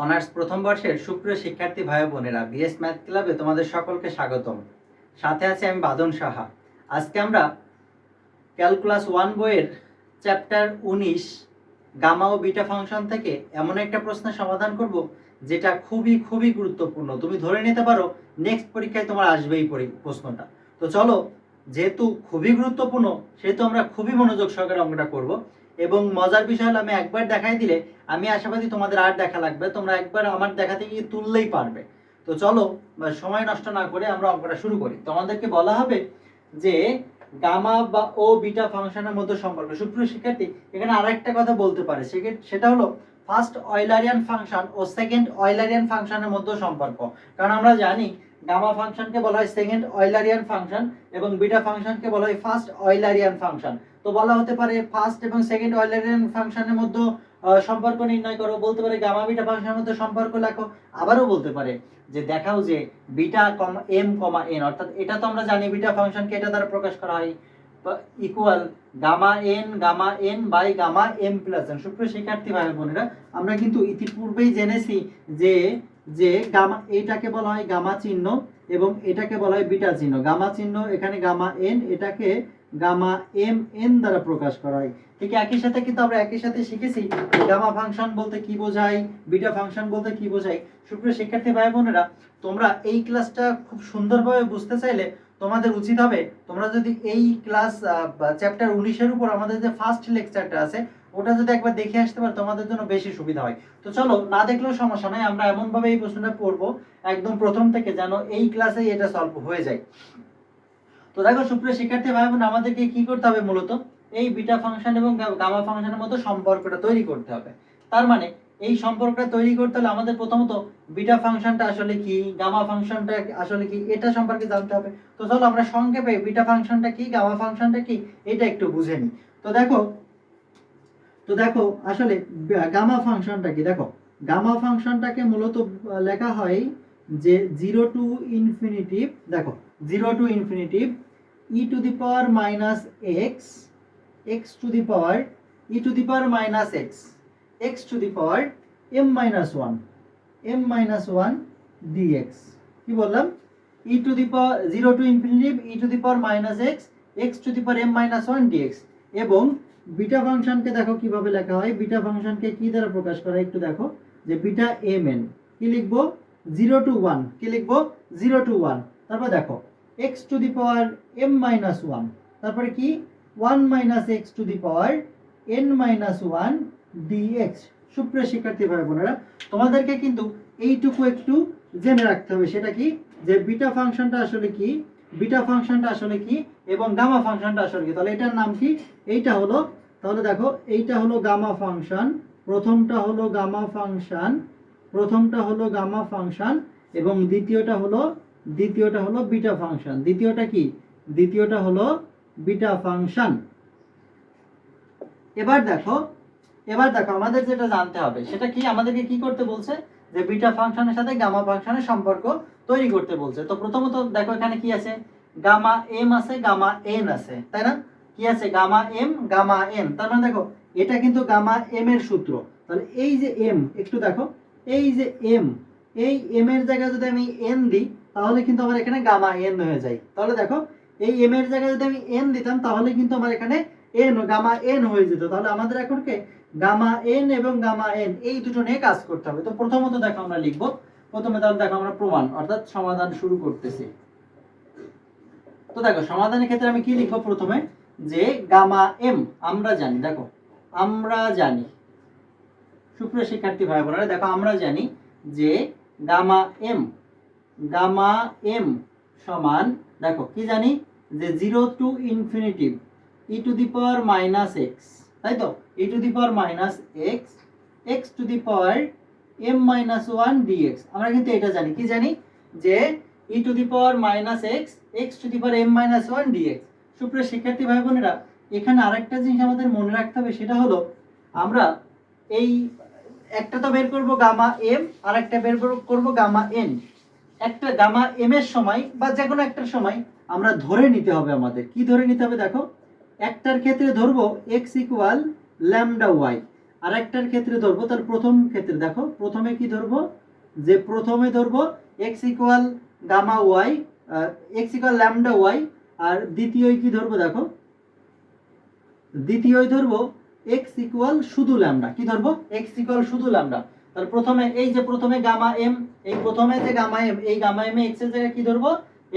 Honours প্রথম বর্ষের সুপ্রিয় শিক্ষার্থী ভাই বোনেরা বিএস ম্যাথ ক্লাবে তোমাদের সকলকে স্বাগতম। সাথে আছে আমি বাদন সাহা। আজকে আমরা ক্যালকুলাস ওয়ান বইয়ের চ্যাপ্টার উনিশ, গামা ও বিটা ফাংশন থেকে এমন একটা প্রশ্নের সমাধান করব, যেটা খুবই খুবই গুরুত্বপূর্ণ। তুমি ধরে নিতে পারো নেক্সট পরীক্ষায় তোমার আসবেই পরি- প্রশ্নটা। তো চলো, যেহেতু খুবই গুরুত্বপূর্ণ, সেহেতু আমরা খুবই মনোযোগ সহকারে অঙ্কটা করব। এবং মজার বিষয় হলো, আমি একবার দেখাই দিলে আমি আশাবাদী তোমাদের আর দেখা লাগবে। তোমরা একবার আমার দেখাতে গিয়ে তুললেই পারবে। তো চলো, সময় নষ্ট না করে আমরা অঙ্কটা শুরু করি। তোমাদেরকে বলা হবে যে গামা বা ও বিটা ফাংশনের মধ্যে সম্পর্ক। সুপ্রিয় শিক্ষার্থী, এখানে আরেকটা কথা বলতে পারে। সেটা হলো ফার্স্ট অয়েলারিয়ান ফাংশন ও সেকেন্ড অয়েলারিয়ান ফাংশনের মধ্যে সম্পর্ক। কারণ আমরা জানি গামা ফাংশনকে বলা হয় সেকেন্ড অয়েলারিয়ান ফাংশন এবং বিটা ফাংশনকে বলা হয় ফার্স্ট অয়েলারিয়ান ফাংশন তো বলা হতে পারে ফার্স্ট এবং সেকেন্ড অয়েলারিয়ান ফাংশনের মধ্যে সম্পর্ক নির্ণয় করো। বলতে পারে গামা বিটা ফাংশনের মধ্যে সম্পর্ক লেখো। আবারও বলতে পারে যে দেখাও যে beta comma M comma N অর্থাৎ এটা তো আমরা জানি বিটা ফাংশনকে এটা দ্বারা প্রকাশ করা হয়। Equal gamma N gamma N by gamma M plus N সুপ্রিয় শিক্ষার্থী ভাই বোনেরা, আমরা কিন্তু ইতিপূর্বেই জেনেছি যে যে গামা, এইটাকে বলা হয় গামা চিহ্ন এবং এটাকে বলা হয় বিটা চিহ্ন। গামা চিহ্ন, এখানে গামা এন, এটাকে গামা এম, এন দ্বারা প্রকাশ করা হয়। ঠিক একই সাথে কিন্তু আমরা একই সাথে শিখেছি গামা ফাংশন বলতে কি বোঝায়, বিটা ফাংশন বলতে কি বোঝায়। সুপ্রিয় শিক্ষার্থী ভাই বোনেরা, তোমরা এই ক্লাসটা খুব সুন্দরভাবে বুঝতে চাইলে তোমাদের উচিত হবে তোমরা যদি এই ক্লাস চ্যাপ্টার উনিশের উপর আমাদের যে ফার্স্ট লেকচারটা আছে ওটা যদি একবার দেখে আসতে পারো, তোমাদের জন্য বেশি সুবিধা হয়। তো চলো, না দেখলেও সমস্যা নাই, আমরা এমনভাবে এই প্রশ্নটা পড়ব, একদম প্রথম থেকে যেন এই ক্লাসেই এটা সলভ হয়ে যায়। তো দেখো, সুপ্রিয় শিক্ষার্থী ভাই বোন আমাদেরকে কি করতে হবে মূলত? এই বিটা ফাংশন এবং গামা ফাংশনের মধ্যে সম্পর্কটা তৈরি করতে হবে। তার মানে এই সম্পর্কটা তৈরি করতে হলে আমাদের প্রথমত বিটা ফাংশনটা আসলে কি গামা ফাংশনটা আসলে কি, এটা সম্পর্কে জানতে হবে। তো চলো, আমরা সংক্ষেপে বিটা ফাংশনটা কি গামা ফাংশনটা কি, এটা একটু বুঝে নিই। তো দেখো তো দেখো, আসলে গামা ফাংশনটা কি? দেখো, গামা ফাংশনটাকে মূলত লেখা হয় যে জিরো টু ইনফিনিটিভ, দেখো, zero to infinitive, E to the power minus X X to the power E to the power minus X X to the power M minus one, M minus one D X কি বললাম? E to the power, zero to infinitive, E to the power minus X X to the power M minus one D X এবং beta ফাংশনকে দেখো কীভাবে লেখা হয়? Beta ফাংশনকে কি দ্বারা প্রকাশ করা একটু দেখো। যে বিটা এম এন কি লিখব? জিরো টু ওয়ান কি লিখব? জিরো টু ওয়ান তারপর দেখো X to the power M minus one তারপরে কি? One minus X to the power N minus one D X সুপ্রিয় শিক্ষার্থী ভাই, বোনেরা, তোমাদেরকে কিন্তু এইটুকু একটু জেনে রাখতে হবে। সেটা কি? যে বিটা ফাংশনটা আসলে কি? বিটা ফাংশনটা আসলে কি এবং গামা ফাংশনটা আসলে কি? তাহলে এটার নাম কি? এইটা হলো, তাহলে দেখো, এইটা হলো গামা ফাংশন, প্রথমটা হলো গামা ফাংশন, প্রথমটা হলো গামা ফাংশন এবং দ্বিতীয়টা হলো দ্বিতীয়টা হলো বিটা ফাংশন। দ্বিতীয়টা কি? দ্বিতীয়টা হলো বিটা ফাংশন। এবার দেখো এবার দেখো, আমাদের যেটা জানতে হবে, সেটা কি? আমাদেরকে কি করতে বলছে? যে বিটা ফাংশনের সাথে গামা ফাংশনের সম্পর্ক তৈরি করতে বলছে। তো প্রথমত দেখো এখানে কি আছে? গামা এম আছে, গামা এন আছে, তাই না? কি আছে? Gamma M, gamma N. তার মানে দেখো, এটা কিন্তু গামা এম এর সূত্র। তাহলে এই যে এম, একটু দেখো। এই যে এম, এই এম এর জায়গায় যদি আমি এন দিই, তাহলে কিন্তু আমার এখানে গামা এন হয়ে যায়। তাহলে দেখো, এই এম এর জায়গায় যদি আমি এন দিতাম, তাহলে কিন্তু আমার এখানে এন, গামা এন হয়ে যেত। তাহলে আমাদের এখন কে? গামা এন এবং গামা এন, এই দুটো নিয়ে কাজ করতে হবে। তো প্রথমত দেখো আমরা লিখব প্রথমে তাহলে দেখো আমরা প্রমাণ, অর্থাৎ সমাধান শুরু করতেছি। তো দেখো, সমাধানের ক্ষেত্রে আমি কি লিখব প্রথমে? যে গামা এম, আমরা জানি, দেখো, আমরা জানি। সুপ্রিয় শিক্ষার্থী ভাই বোনেরা দেখো, আমরা জানি যে গামা এম গামা এম সমান, দেখো, কি জানি? যে zero to infinitive E to the power minus X, তাই তো? E to the power minus X X to the power M minus one D X আমরা কিন্তু এটা জানি। কি জানি? যে E to the power minus X X to the power M minus one D X সুপ্রিয় শিক্ষার্থী ভাই বোনেরা, এখানে আরেকটা জিনিস আমাদের মনে রাখতে হবে, সেটা হলো আমরা এই একটা তো বের করব গামা এম আর একটা বের করব গামা এন একটা গামা এম এর সময় বা যে কোনো একটার সময় আমরা ধরে নিতে হবে আমাদের। কি ধরে নিতে হবে দেখো? একটার ক্ষেত্রে ধরবো এক্স ইকুয়াল ল্যামডা ওয়াই আরেকটার ক্ষেত্রে ধরবো তাহলে প্রথম ক্ষেত্রে দেখো, প্রথমে কি ধরবো? যে প্রথমে ধরবো X equal gamma Y X equal lambda Y আর দ্বিতীয় কি ধরবো দেখো? দ্বিতীয় ধরবো এক্স ইকুয়াল শুধু ল্যামডা কি ধরবো? এক্স ইকুয়াল শুধু ল্যামডা তাহলে প্রথমে, এই যে প্রথমে গামা এম এই প্রথমে যে গামা এম এই গামা এম এক্সের জায়গায় কি ধরবো?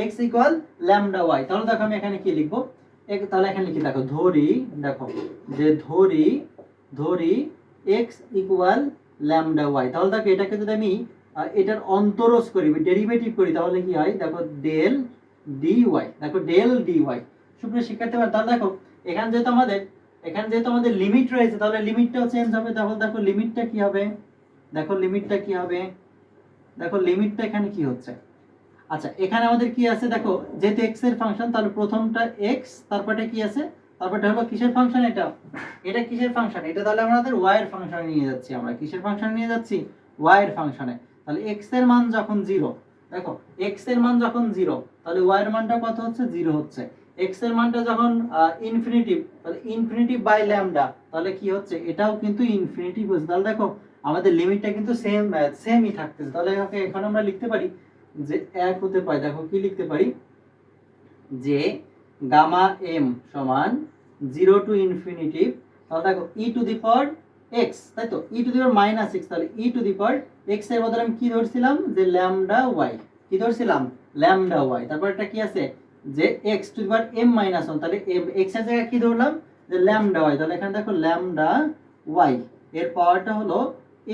এক্স ইকুয়াল ল্যামডা ওয়াই তাহলে দেখো আমি এখানে কি লিখব? তাহলে এখানে লিখি, দেখো, ধরি, দেখো, যে ধরি ধরি এক্স ইকুয়াল ল্যামডা ওয়াই তাহলে দেখো এটাকে যদি আমি এটার অন্তরজ করি ডেরিভেটিভ করি, তাহলে কি হয়? দেখো ডেল ডি ওয়াই দেখো ডেল ডি ওয়াই সুপ্রিয় শিক্ষার্থী তাহলে দেখো, এখানে যেহেতু আমাদের, এখানে যেহেতু আমাদের লিমিট রয়েছে, তাহলে লিমিটটাও চেঞ্জ হবে, তাহলে দেখো লিমিটটা কি হবে? দেখো লিমিটটা কি হবে? দেখো লিমিটটা এখানে কি হচ্ছে? আচ্ছা এখানে আমাদের কি আছে? দেখো, যেহেতু এক্সের ফাংশন তাহলে প্রথমটা এক্স তারপরটা কি আছে? তারপরটা হলো কিসের ফাংশন এটা? এটা কিসের ফাংশন এটা তাহলে আমাদের ওয়াই এর ফাংশনে নিয়ে যাচ্ছি আমরা। কিসের ফাংশনে নিয়ে যাচ্ছি? ওয়াই এর ফাংশনে তাহলে এক্সের মান যখন জিরো দেখো এক্সের মান যখন জিরো তাহলে ওয়াই এর মানটা কত হচ্ছে? জিরো হচ্ছে। এক্সের মানটা যখন ইনফিনিটিভ তাহলে ইনফিনিটিভ বাই ল্যামডা তাহলে কি হচ্ছে? এটাও কিন্তু ইনফিনিটিভ হচ্ছে। তাহলে দেখো, আমাদের লিমিটটা কিন্তু সেম সেমই থাকতেছে। তাহলে এখানে আমরা লিখতে পারি যে এক হতে পারে। দেখো কি লিখতে পারি? যে গামা এম সমান জিরো টু ইনফিনিটিভ তাহলে দেখো E to the power X তাই তো? E to the power minus X তাহলে ই টু দি পাওয়ার এক্সের বদলে আমি কি ধরছিলাম? যে ল্যামডা ওয়াই। কি ধরছিলাম? Lambda Y. তারপর একটা কি আছে? যে X to the power M minus one তাহলে এম এক্সের জায়গায় কি ধরলাম? যে ল্যামডা ওয়াই। তাহলে এখানে দেখো ল্যামডা ওয়াই। এর পাওয়ারটা হলো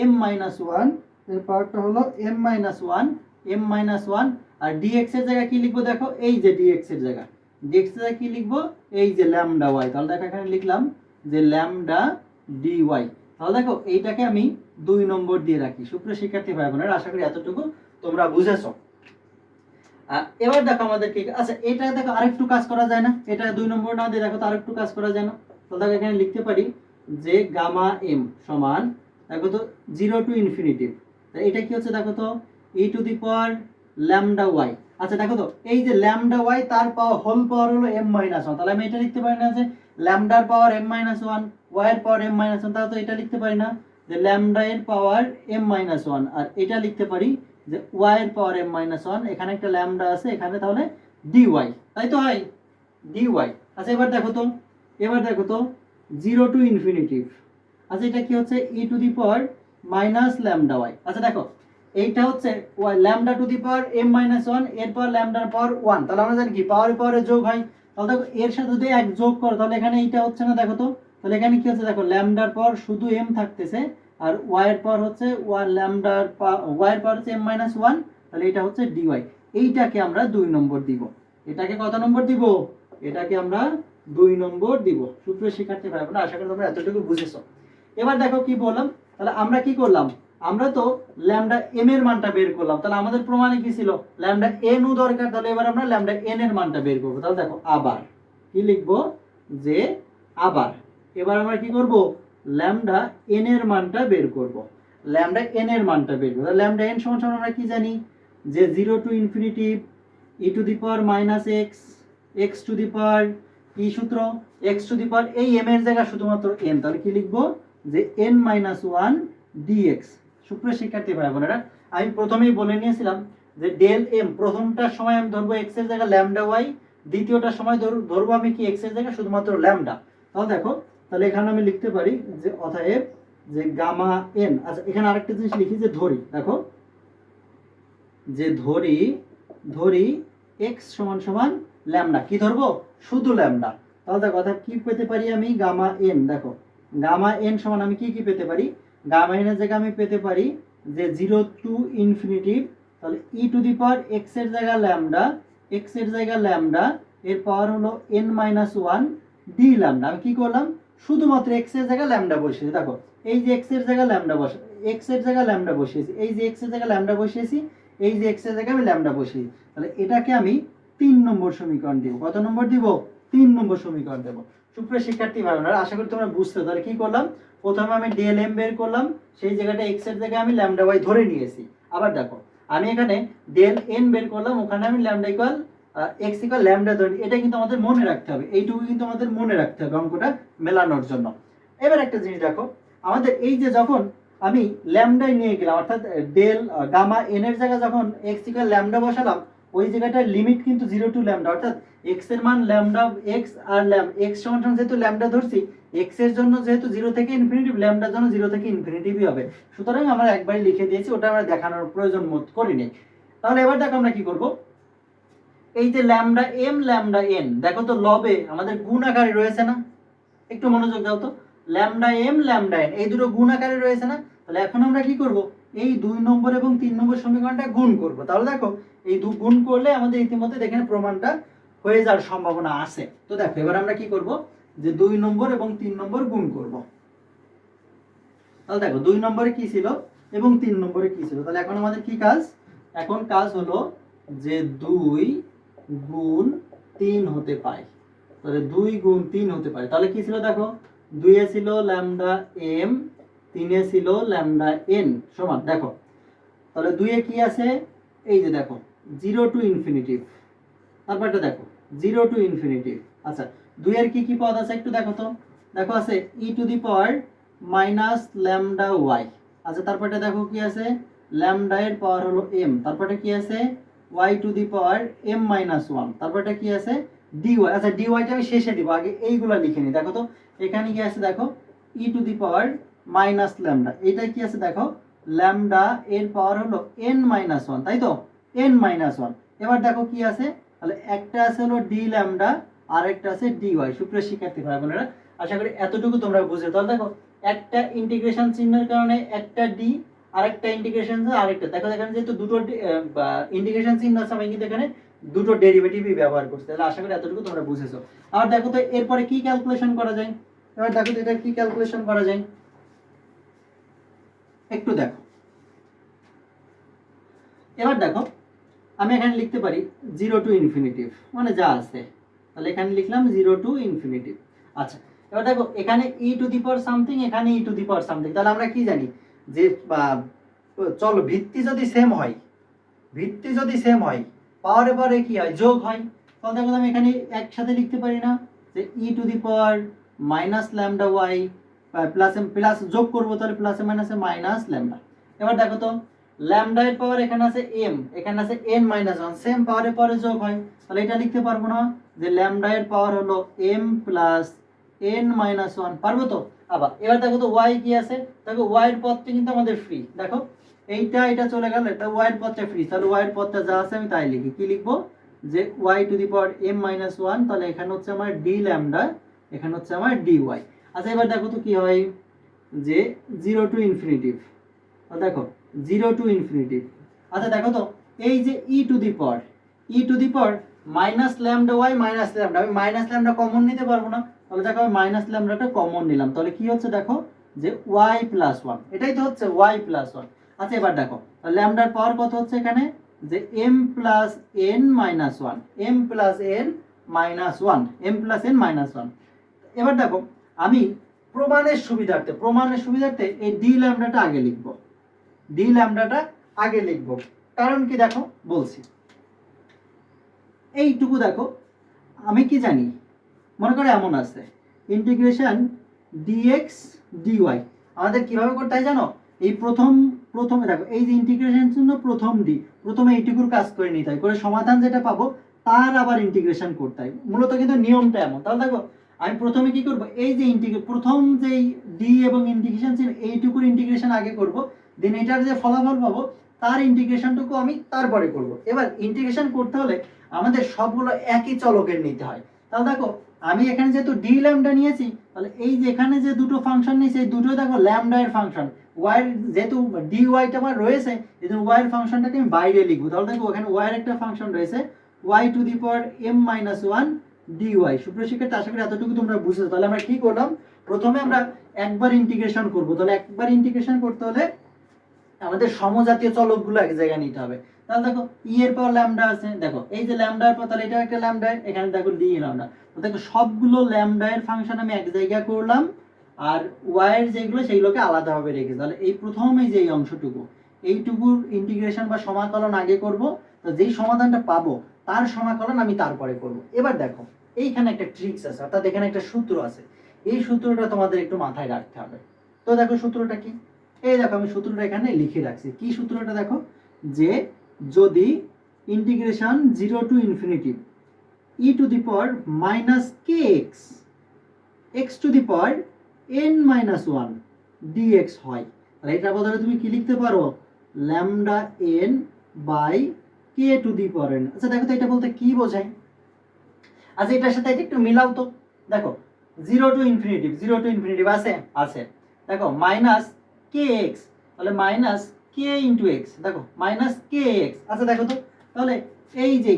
এম মাইনাস ওয়ানের পাওয়ারটা হলো M minus one M minus one আর ডিএক্স এর জায়গায় কি লিখব দেখো? এই যে ডিএক্স এর জায়গা। ডিএক্স কি লিখব? এই যে ল্যামডা ওয়াই। তাহলে দেখো এখানে লিখলাম যে ল্যামডা ডি ওয়াই। তাহলে দেখো এইটাকে আমি দুই নম্বর দিয়ে রাখি। সুপ্রিয় শিক্ষার্থী ভাই বোনেরা আশা করি এতটুকু তোমরা বুঝেছ। এবার দেখো আমাদের কি আচ্ছা এটা দেখো আরেকটু কাজ করা যায় না? এটা দুই নম্বর না দিয়ে দেখো তো আরেকটু কাজ করা যায় না? তাহলে দেখো এখানে লিখতে পারি যে গামা এম সমান, দেখো তো, জিরো টু ইনফিনিটিভ। এটা কি হচ্ছে দেখো তো? E to the power lambda Y. আচ্ছা দেখো তো, এই যে ল্যামডা ওয়াই, তার পাওয়ার হোল পাওয়ার হলো এম মাইনাস ওয়ান তাহলে আমি এটা লিখতে পারি না যে ল্যামডার power M minus one Y এর পাওয়ার এম মাইনাস ওয়ান তাহলে তো এটা লিখতে পারি না যে ল্যামডা এর পাওয়ার এম মাইনাস ওয়ান আর এটা লিখতে পারি যে ওয়াই এর পাওয়ার এম মাইনাস ওয়ান এখানে একটা ল্যামডা আছে, এখানে তাহলে ডি ওয়াই তাই তো হয়? ডি ওয়াই আচ্ছা এবার দেখো তো, এবার দেখো তো জিরো টু ইনফিনিটিভ আচ্ছা এটা কি হচ্ছে? E to the power minus lambda Y আচ্ছা দেখো এইটা হচ্ছে lambda to the power M minus ওয়ানের পাওয়ার ল্যামডার পাওয়ার ওয়ান। তাহলে আমরা জানি কি? পাওয়ার পাওয়ারে যোগ হয়। তাহলে দেখো এর সাথে যদি এক যোগ করো তাহলে এখানে এইটা হচ্ছে না দেখো তো? তাহলে এখানে কি হচ্ছে? দেখো ল্যামডার পাওয়ার শুধু এম থাকতেছে আর ওয়াই এর পাওয়ার হচ্ছে ওয়ান ল্যামডার ওয়াই এর পাওয়ার হচ্ছে এম মাইনাস ওয়ান তাহলে এটা হচ্ছে ডিওয়াই এইটাকে আমরা দুই নম্বর দিব। এটাকে কত নম্বর দিব? এটাকে আমরা দুই নম্বর দিব। সুপ্রিয় শিক্ষার্থী ভাই বোনেরা, আশা করি তোমরা এতটুকু বুঝেছ। এবার দেখো কি বললাম? তাহলে আমরা কি করলাম? আমরা তো ল্যামডা এম এর মানটা বের করলাম। তাহলে আমাদের প্রমাণে কি ছিল? ল্যামডা এন ও দরকার, তাহলে এবার আমরা ল্যামডা এন এর মানটা বের করব। তাহলে দেখো, আবার। কি লিখব? যে আবার। এবার আমরা কি করব? ল্যামডা এন এর মানটা বের করব। ল্যামডা এন এর মানটা বের করব। ল্যামডা এন সমান সমান আমরা কি জানি? যে zero to infinity E to the power minus X X to the power কি সূত্র এক্স টু দি পাওয়ার এই এম এর জায়গা শুধুমাত্র এন তাহলে কি লিখব? যে এন মাইনাস ওয়ান ডিএক্স সুপ্রিয় শিক্ষার্থী ভাই বোনেরা, আমি প্রথমেই বলে নিয়েছিলাম যে ডেল এম প্রথমটার সময় আমি ধরবো এক্সের জায়গা ল্যামডা ওয়াই দ্বিতীয়টার সময় ধর- ধরবো আমি কি এক্সের জায়গা শুধুমাত্র ল্যামডা তাহলে দেখো, তাহলে এখানে আমি লিখতে পারি যে অতএব যে গামা এন আচ্ছা এখানে আরেকটা জিনিস লিখি যে ধরি, দেখো। যে ধরি ধরি এক্স সমান সমান ল্যামডা কি ধরবো? শুধু ল্যামডা তাহলে দেখো, অর্থাৎ কি পেতে পারি আমি? গামা এন দেখো। গামা এন সমান আমি কি কি পেতে পারি? গামা এনের জায়গায় আমি পেতে পারি যে জিরো টু ইনফিনিটিভ তাহলে ই টু দি পাওয়ার এক্সের জায়গা ল্যামডা এক্সের জায়গা ল্যামডা, এর পাওয়ার হলো N minus one D lambda. আমি কি করলাম? শুধুমাত্র এক্সের জায়গা ল্যামডা বসিয়েছি। দেখো, এই যে এক্সের জায়গা ল্যামডা বসে এক্সের জায়গা ল্যামডা বসিয়েছি, এই যে এক্সের জায়গা ল্যামডা বসিয়েছি, এই যে এক্সের জায়গায় আমি ল্যামডা বসিয়েছি। তাহলে এটাকে আমি তিন নম্বর সমীকরণ দিব। কত নম্বর দিব? তিন নম্বর সমীকরণ দেবো। সুপ্রিয় শিক্ষার্থী ভাই আশা করি তোমরা বুঝতে তাহলে কি করলাম? প্রথমে আমি ডিএলএম বের করলাম, সেই জায়গাটা এক্সের জায়গায় আমি ল্যামডা ওয়াই ধরে নিয়েছি। আবার দেখো, আমি এখানে ডেল এন বের করলাম, ওখানে আমি lambda equal X equal lambda ধরি। এটা কিন্তু আমাদের মনে রাখতে হবে। এইটুকু কিন্তু আমাদের মনে রাখতে হবে অঙ্কটা মেলানোর জন্য। এবার একটা জিনিস দেখো, আমাদের এই যে যখন আমি ল্যামডায় নিয়ে গেলাম, অর্থাৎ ডেল গামা এন এর জায়গায় যখন এক্স ইকুয়াল ল্যামডা বসালাম ওই জায়গাটার লিমিট কিন্তু জিরো টু ল্যামডা অর্থাৎ এক্সের মান ল্যামডা এক্স আর ল্যাম এক্স সমান সমান যেহেতু ল্যামডা ধরছি এক্সের জন্য যেহেতু জিরো থেকে ইনফিনিটিভ ল্যামডার জন্য জিরো থেকে ইনফিনিটিভই হবে। সুতরাং আমরা একবারই লিখে দিয়েছি, ওটা আমরা দেখানোর প্রয়োজন বোধ করিনি। তাহলে এবার দেখো আমরা কি করব? এই যে ল্যামডা এম ল্যামডা এন দেখো তো লবে আমাদের গুণ আকারে রয়েছে না? একটু মনোযোগ দাও তো। ল্যামডা এম ল্যামডা এন এই দুটো গুণ আকারে রয়েছে না? তাহলে এখন আমরা কি করব? এই দুই নম্বর এবং তিন নম্বর সমীকরণটা গুণ করব। তাহলে দেখো, এই দু গুণ করলে আমাদের ইতিমধ্যে দেখেন প্রমাণটা হয়ে যাওয়ার সম্ভাবনা আছে। তো দেখো, এবার আমরা কি করব? যে দুই নম্বর এবং তিন নম্বর গুণ করব। তাহলে দেখো, দুই নম্বরে কি ছিল এবং তিন নম্বরে কি ছিল? তাহলে এখন আমাদের কি কাজ? এখন কাজ হলো যে দুই গুণ তিন হতে পারে। তাহলে দুই গুণ তিন হতে পারে। তাহলে কি ছিল দেখো? দুইয়ে ছিল ল্যামডা এম তিনে ছিল ল্যামডা এন সমান, দেখো। তাহলে দুইয়ে কি আছে? এই যে দেখো, জিরো টু ইনফিনিটিভ তারপরটা দেখো, জিরো টু ইনফিনিটিভ আচ্ছা দুইয়ের কি কি পদ আছে একটু দেখো তো। দেখো আছে E to the power minus lambda Y আচ্ছা তারপরটা দেখো কি আছে? ল্যামডা এর পাওয়ার হলো এম তারপরটা কি আছে? Y to the power M minus one তারপরটা কি আছে? ডি ওয়াই আচ্ছা ডি ওয়াইটা আমি শেষে দিব, আগে এইগুলো লিখে নিই। দেখো তো, এখানে কি আছে দেখো? E to the power minus lambda এটা কি আছে দেখো? ল্যামডা এর পাওয়ার হলো এন মাইনাস ওয়ান তাই তো? এন মাইনাস ওয়ান এবার দেখো কি আছে? তাহলে একটা আছে হলো ডি ল্যামডা আর একটা আছে ডি ওয়াই সুপ্রিয় শিক্ষার্থী, ভাই বোনেরা, আশা করি এতটুকু তোমরা বুঝে তাহলে দেখো, একটা ইন্টিগ্রেশন চিহ্নের কারণে একটা ডি আরেকটা ইন্টিগ্রেশন আরেকটা। দেখো এখানে যেহেতু দুটো ইন্টিগ্রেশন চিহ্ন আছে, আমি কিন্তু এখানে দুটো ডেরিভেটিভই ব্যবহার করছি। তাহলে আশা করি এতটুকু তোমরা বুঝেছ। আর দেখো তো, এরপরে কি ক্যালকুলেশন করা যায়? এবার দেখো তো, এটা কি ক্যালকুলেশন করা যায়? একটু দেখো। এবার দেখো, আমি এখানে লিখতে পারি জিরো টু ইনফিনিটিভ মানে যা আছে। তাহলে এখানে লিখলাম জিরো টু ইনফিনিটিভ। আচ্ছা এবার দেখো, এখানে ই টু দি পাওয়ার সামথিং এখানে ই টু দি পাওয়ার সামথিং তাহলে আমরা কি জানি? যে চলো, ভিত্তি যদি সেম হয়, ভিত্তি যদি সেম হয় পাওয়ারে পাওয়ারে কি হয়? যোগ হয়। তাহলে দেখো, আমি এখানে একসাথে লিখতে পারি না যে E to the power minus lambda Y plus plus যোগ করব তাহলে প্লাসে মাইনাসে মাইনাস ল্যামডা এবার দেখো তো ল্যামডা এর পাওয়ার এখানে আছে এম এখানে আছে এন মাইনাস ওয়ান সেম পাওয়ারে পরে যোগ হয়। তাহলে এটা লিখতে পারব না, যে ল্যামডা এর পাওয়ার হলো M plus N minus one পারব তো? আবার, এবার দেখো তো ওয়াই কি আছে? দেখো ওয়াই এর পথটা কিন্তু আমাদের ফ্রি দেখো, এইটা, এটা চলে গেল, এটা ওয়াই এর পথটা ফ্রি তাহলে ওয়াই এর পথটা যা আছে আমি তাই লিখি। কি লিখব? যে Y to the power M minus one তাহলে এখানে হচ্ছে আমার ডি ল্যামডা এখানে হচ্ছে আমার ডি ওয়াই আচ্ছা এবার দেখো তো কি হয়? যে জিরো টু ইনফিনিটিভ দেখো জিরো টু ইনফিনিটিভ আচ্ছা দেখো তো, এই যে E to the power E to the power minus lambda Y minus lambda আমি মাইনাস ল্যামডা কমন নিতে পারব না। তাহলে দেখো, আমি মাইনাস ল্যামডাটা কমন নিলাম। তাহলে কি হচ্ছে দেখো? যে ওয়াই প্লাস ওয়ান এটাই তো হচ্ছে ওয়াই প্লাস ওয়ান আচ্ছা এবার দেখো ল্যামডার পাওয়ার কত হচ্ছে এখানে? যে M plus N minus one M plus N minus one M plus N minus one এবার দেখো আমি প্রমাণের সুবিধার্থে প্রমাণের সুবিধার্থে এই ডি ল্যামডাটা আগে লিখব। ডি ল্যামডাটা আগে লিখব। কারণ কি দেখো, বলছি। এইটুকু দেখো, আমি কি জানি? মনে করে এমন আছে। ইন্টিগ্রেশন ডিএক্স ডিওয়াই আমাদের কীভাবে করতে হয় জানো? এই প্রথম, প্রথমে দেখো, এই যে ইন্টিগ্রেশন জন্য প্রথম ডি প্রথমে এইটুকুর কাজ করে নিতে হয়। করে সমাধান যেটা পাবো, তার আবার ইন্টিগ্রেশন করতে হয়। মূলত কিন্তু নিয়মটা এমন। তাহলে দেখো আমি প্রথমে কি করব? এই যে ইন্টিগ্রে প্রথম যে ডি এবং ইন্টিগ্রেশন ছিল, এইটুকুর ইন্টিগ্রেশন আগে করব। দেন এটার যে ফলাফল পাবো, তার ইন্টিগ্রেশনটুকু আমি তারপরে করব। এবার ইন্টিগ্রেশন করতে হলে আমাদের সবগুলো একই চলকের নিতে হয়। তাহলে দেখো, আমি এখানে যেহেতু ডি ল্যামডা নিয়েছি, তাহলে এই যে এখানে যে দুটো ফাংশন নিয়েছি, এই দুটো দেখো ল্যামডা এর ফাংশন ওয়াই যেহেতু ডি ওয়াইটা আমার রয়েছে এই জন্য ওয়াই এর ফাংশনটাকে আমি বাইরে লিখব। তাহলে দেখো ওখানে ওয়াই এর একটা ফাংশন রয়েছে Y to the power M minus one D Y সুপ্রশিক্ষার্থী আশা করি এতটুকু তোমরা বুঝেছ। তাহলে আমরা কি করলাম? প্রথমে আমরা একবার ইন্টিগ্রেশন করব। তাহলে একবার ইন্টিগ্রেশন করতে হলে আমাদের সমজাতীয় চলকগুলো এক জায়গায় নিতে হবে। তাহলে দেখো ই এর পর ল্যামডা আছে। দেখো, এই যে ল্যামডার পর, তাহলে এটা একটা ল্যামডা এখানে দেখো ডি ল্যামডা দেখো, সবগুলো ল্যামডা এর ফাংশন আমি এক জায়গায় করলাম। আর ওয়াই এর যেগুলো, সেগুলোকে আলাদাভাবে রেখে তাহলে এই প্রথম যে এই অংশটুকু, এইটুকুর ইন্টিগ্রেশন বা সমাকলন আগে করব। তো যেই সমাধানটা পাবো, তার সমাকলন আমি তারপরে করব। এবার দেখো এইখানে একটা ট্রিক্স আছে, অর্থাৎ এখানে একটা সূত্র আছে। এই সূত্রটা তোমাদের একটু মাথায় রাখতে হবে। তো দেখো সূত্রটা কি? এই দেখো আমি সূত্রটা এখানে লিখে রাখছি। কি সূত্রটা দেখো? যে যদি integration zero to infinity E to the power minus K X X to the power N minus one D X হয়। তাহলে এটা বদলে তুমি কি লিখতে পারো? Lambda N by K to the power N আচ্ছা দেখো তো এটা বলতে কি বোঝায়? আচ্ছা এটার সাথে এটা একটু মিলাও তো। দেখো zero to infinitive zero to infinitive আছে? আছে। দেখো মাইনাস কে এক্স তাহলে মাইনাস কে ইন্টু এক্স দেখো মাইনাস কে এক্স আচ্ছা দেখো তো, তাহলে এই যে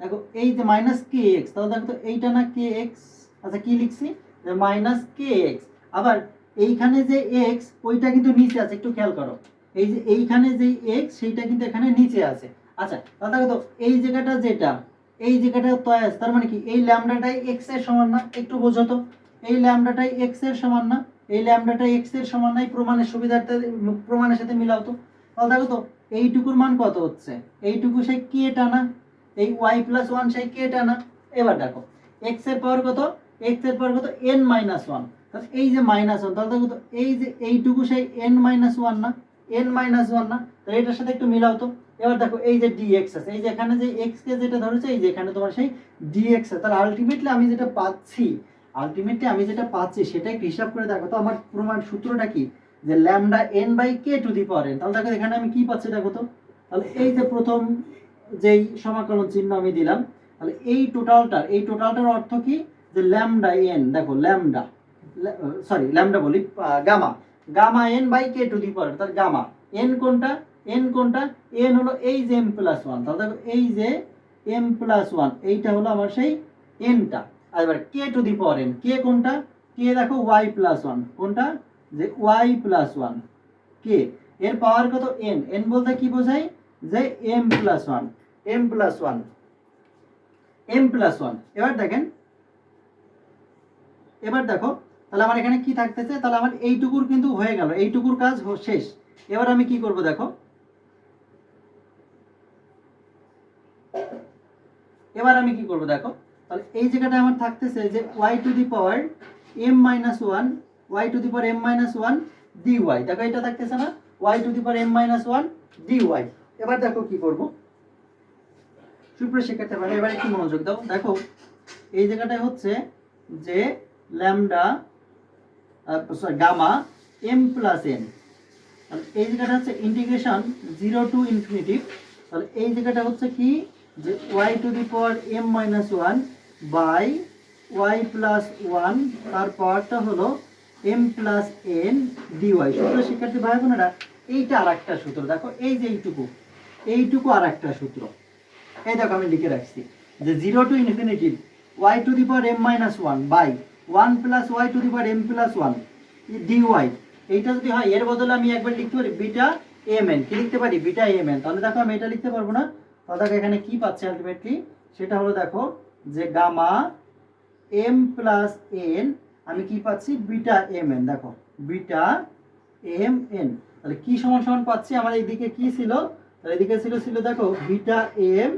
দেখো, এই যে মাইনাস কে এক্স তাহলে দেখো তো, এইটা না কে এক্স আচ্ছা কি লিখছি? মাইনাস কে এক্স আবার এইখানে যে এক্স ওইটা কিন্তু নিচে আছে, একটু খেয়াল করো। এই যে এইখানে যে এক্স সেইটা কিন্তু এখানে নিচে আছে। আচ্ছা তাহলে দেখো তো, এই জায়গাটা যেটা এই জায়গাটা তো আছে, তার মানে কি? এই ল্যামডাটাই এক্সের সমান না? একটু বোঝো তো। এই ল্যামডাটাই এক্সের সমান না? এই ল্যামডাটা এক্সের সমান নাই প্রমাণের সুবিধার্থে, প্রমাণের সাথে মিলাও তো। তাহলে দেখো তো, এইটুকুর মান কত হচ্ছে? এইটুকু সেই কে টানা এই ওয়াই প্লাস ওয়ান সেই কে টানা এবার দেখো এক্সের পাওয়ার কত? এক্সের পাওয়ার কত? এন মাইনাস ওয়ান তাহলে এই যে মাইনাস ওয়ান তাহলে দেখো তো, এই যে এইটুকু সেই এন মাইনাস ওয়ান না? এন মাইনাস ওয়ান না? তাহলে এটার সাথে একটু মিলাও তো। এবার দেখো, এই যে ডিএক্স আছে, এই যে এখানে যে এক্স কে যেটা ধরেছে, এই যে এখানে তোমার সেই ডিএক্স আছে। তাহলে আলটিমেটলি আমি যেটা পাচ্ছি আলটিমেটলি আমি যেটা পাচ্ছি সেটা একটু হিসাব করে দেখো। তো আমার প্রমাণ সূত্রটা কি? যে lambda n by k to the power n তাহলে দেখো, এখানে আমি কি পাচ্ছি দেখো তো? তাহলে এই যে প্রথম যেই সমাকলন চিহ্ন আমি দিলাম, তাহলে এই টোটালটার এই টোটালটার অর্থ কি? যে ল্যামডা এন দেখো ল্যামডা সরি ল্যামডা বলি gamma gamma n by k to the power তার গামা এন কোনটা? এন কোনটা? এন হলো এই যে এম প্লাস ওয়ান তাহলে দেখো এই যে এম প্লাস ওয়ান এইটা হলো আমার সেই এনটা আর এবার কে to the power N K কোনটা? কে দেখো ওয়াই প্লাস ওয়ান কোনটা? যে ওয়াই প্লাস ওয়ান কে এর পাওয়ার কত? এন এন বলতে কি বোঝায়? যে m plus one m plus one m plus one এবার দেখেন। এবার দেখো। তাহলে আমার এখানে কি থাকতেছে? তাহলে আমার এইটুকুর কিন্তু হয়ে গেল। এইটুকুর কাজ শেষ। এবার আমি কি করব দেখো? এবার আমি কি করব দেখো? তাহলে এই জায়গাটা আমার থাকতেছে যে y to the power m minus one y to the power m minus one d y দেখো এটা থাকতেছে না? Y to the power m minus one d y এবার দেখো কি করব? সুপ্রিয় শিক্ষার্থী মানে এবার একটু মনোযোগ দাও। দেখো, এই জায়গাটায় হচ্ছে যে lambda sorry gamma m plus n এই জায়গাটা হচ্ছে ইন্টিগ্রেশন জিরো টু ইনফিনিটিভ তাহলে এই জায়গাটা হচ্ছে কি? যে y to the power m minus one by y plus one তার পাওয়ারটা হলো এম প্লাস এন ডিওয়াই সূত্র শিক্ষার্থী ভাই বোনেরা, এইটা আর একটা সূত্র। দেখো, এই যে এইটুকু এইটুকু আর একটা সূত্র। এই দেখো, আমি লিখে রাখছি যে zero to infinity y to the power m minus one by one plus y to the power m plus one d y এইটা যদি হয়, এর বদলে আমি একবার লিখতে পারি বিটা এম এন কি লিখতে পারি? বিটা এম এন তাহলে দেখো, আমি এটা লিখতে পারব না। দেখো এখানে কি পাচ্ছে আলটিমেটলি সেটা হলো দেখো, যে গামা এম প্লাস এন আমি কি পাচ্ছি? বিটা এম এন দেখো, বিটা এম এন তাহলে কি সমান সমান পাচ্ছি? আমার এইদিকে কি ছিল? তাহলে এদিকে ছিল ছিল দেখো, বিটা এম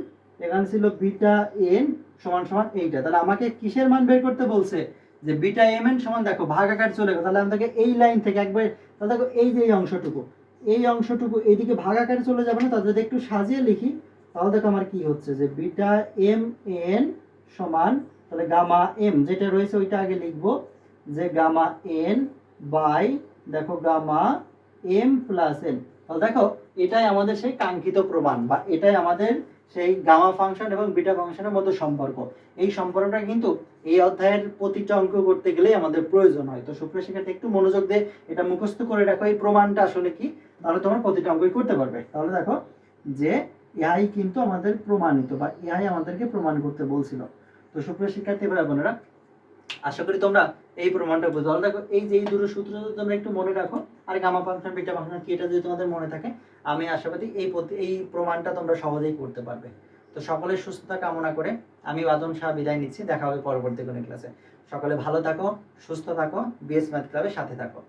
এখানে ছিল বিটা এন সমান সমান এইটা। তাহলে আমাকে কিসের মান বের করতে বলছে? যে বিটা এম এন সমান দেখো, ভাগ আকার চলে গেল তাহলে আমাকে এই লাইন থেকে একবার, তাহলে দেখো, এই যে এই অংশটুকু এই অংশটুকু, এইদিকে ভাগ আকারে চলে যাবে না যদি একটু সাজিয়ে লিখি তাহলে দেখো আমার কি হচ্ছে যে বিটা এম এন সমান, তাহলে গামা এম, যেটা রয়েছে ওইটা আগে লিখব, যে গামা এন বাই, দেখো গামা এম প্লাস এন। তাহলে দেখো, এটাই আমাদের সেই কাঙ্ক্ষিত প্রমাণ, বা এটাই আমাদের সেই গামা ফাংশন এবং বিটা ফাংশনের মধ্যে সম্পর্ক। এই সম্পর্কটা কিন্তু এই অধ্যায়ের প্রতিটা অঙ্ক করতে গেলেই আমাদের প্রয়োজন হয়। তো সুপ্রিয় শিক্ষার্থী, একটু মনোযোগ দিয়ে এটা মুখস্থ করে রাখো, এই প্রমাণটা আসলে কি? তাহলে তোমার প্রতিটা অঙ্কই করতে পারবে। তাহলে দেখো যে ইহাই কিন্তু আমাদের প্রমাণিত বা ইহাই আমাদেরকে প্রমাণ করতে বলছিল। তো সুপ্রিয় শিক্ষার্থী ভাই, বোনেরা, আশা করি তোমরা এই প্রমাণটা বুঝতে পারো দেখো, এই যে এই দুটো সূত্র যদি তোমরা একটু মনে রাখো, আর গামা ফাংশন বিটা ফাংশন কি এটা যদি তোমাদের মনে থাকে, আমি আশাবাদী এই এই প্রমাণটা তোমরা সহজেই করতে পারবে। তো সকলের সুস্থতা কামনা করে আমি বাদন শাহ বিদায় নিচ্ছি। দেখা হবে পরবর্তী কোনো ক্লাসে সকলে ভালো থাকো, সুস্থ থাকো বিএস ম্যাথ ক্লাবের সাথে থাকো।